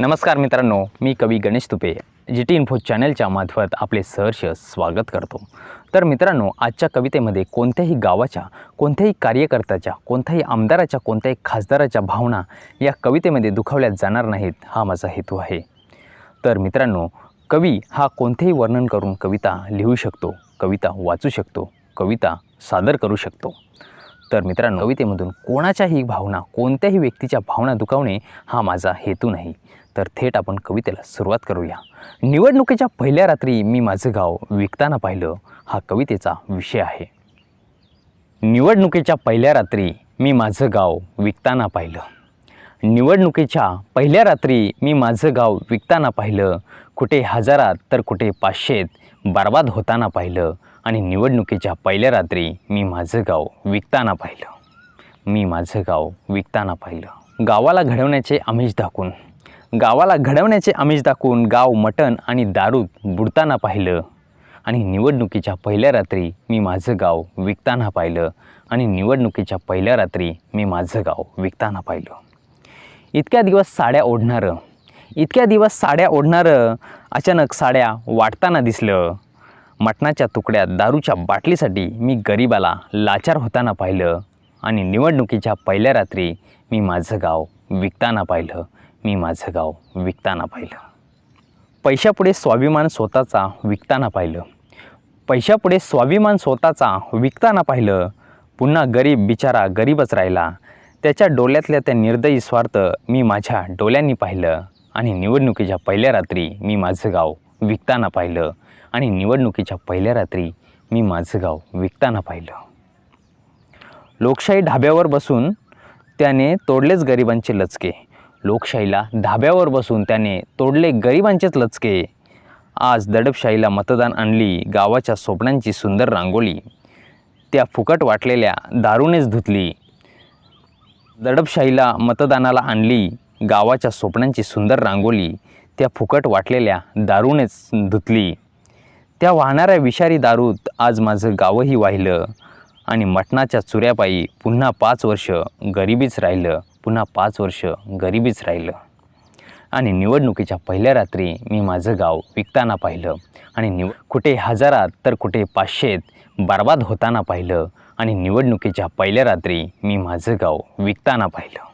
नमस्कार मित्रांनो मी कवी Ganesh Tupe. G T info चॅनलच्या मार्फत आपले सहर्ष स्वागत करतो. तर मित्रांनो आजच्या कवितेमध्ये कोणत्याही गावाच्या कोणत्याही कार्यकर्त्याच्या कोणत्याही आमदाराच्या कोणत्याही खासदाराच्या भावना या कवितेमध्ये दुखावल्या जाणार नाहीत हा माझा हेतू आहे. तर मित्रांनो कवी हा कोणतेही वर्णन करून कविता लिहू शकतो कविता वाचू शकतो कविता सादर करू शकतो. तर मित्रांनो कवितेमधून कोणाच्याही भावना कोणत्याही व्यक्तीच्या भावना दुखावणे हा माझा हेतू नाही. तर थेट आपण कवितेला सुरुवात करूया. निवडणुकीच्या पहिल्या रात्री मी माझं गाव विकताना पाहिलं हा कवितेचा विषय आहे. निवडणुकीच्या पहिल्या रात्री मी माझं गाव विकताना पाहिलं. निवडणुकीच्या पहिल्या रात्री मी माझं गाव विकताना पाहिलं. कुठे हजारात तर कुठे पाचशेत बर्बाद होताना पाहिलं. आणि निवडणुकीच्या पहिल्या रात्री मी माझं गाव विकताना पाहिलं. मी माझं गाव विकताना पाहिलं. गावाला घडवण्याचे आमिष दाखवून. गावाला घडवण्याचे आमिष दाखवून गाव मटण आणि दारूत बुडताना पाहिलं. आणि निवडणुकीच्या पहिल्या रात्री मी माझं गाव विकताना पाहिलं. आणि निवडणुकीच्या पहिल्या रात्री मी माझं गाव विकताना पाहिलं. इतक्या दिवस साड्या ओढणारं. इतक्या दिवस साड्या ओढणारं अचानक साड्या वाटताना दिसलं. मटणाच्या तुकड्यात दारूच्या बाटलीसाठी मी गरिबाला लाचार होताना पाहिलं आणि निवडणुकीच्या पहिल्या रात्री मी माझं गाव विकताना पाहिलं. मी माझं गाव विकताना पाहिलं. पैशापुढे स्वाभिमान स्वतःचा विकताना पाहिलं. पैशापुढे स्वाभिमान स्वतःचा विकताना पाहिलं. पुन्हा गरीब बिचारा गरीबच राहिला. त्याच्या डोळ्यातल्या त्या निर्दयी स्वार्थ मी माझ्या डोळ्यांनी पाहिलं आणि निवडणुकीच्या पहिल्या रात्री मी माझं गाव विकताना पाहिलं आणि निवडणुकीच्या पहिल्या रात्री मी माझं गाव विकताना पाहिलं. लोकशाही ढाब्यावर बसून त्याने तोडलेच गरिबांचे लचके. लोकशाहीला ढाब्यावर बसून त्याने तोडले गरिबांचेच लचके. आज दडपशाहीला मतदान आणली गावाच्या स्वप्नांची सुंदर रांगोळी. त्या फुकट वाटलेल्या दारूनेच धुतली. दडपशाहीला मतदानाला आणली गावाच्या स्वप्नांची सुंदर रांगोळी त्या फुकट वाटलेल्या दारूनेच धुतली. त्या वाहणाऱ्या विषारी दारूत आज माझं गावही वाहिलं आणि मटणाच्या चुऱ्यापायी पुन्हा पाच वर्ष गरिबीच राहिलं पुन्हा पाच वर्ष गरिबीच राहिलं. आणि निवडणुकीच्या पहिल्या रात्री मी माझं गाव विकताना पाहिलं आणि निव कुठे हजारात तर कुठे पाचशेत बर्बाद होताना पाहिलं. आणि निवडणुकीच्या पहिल्या रात्री मी माझं गाव विकताना पाहिलं.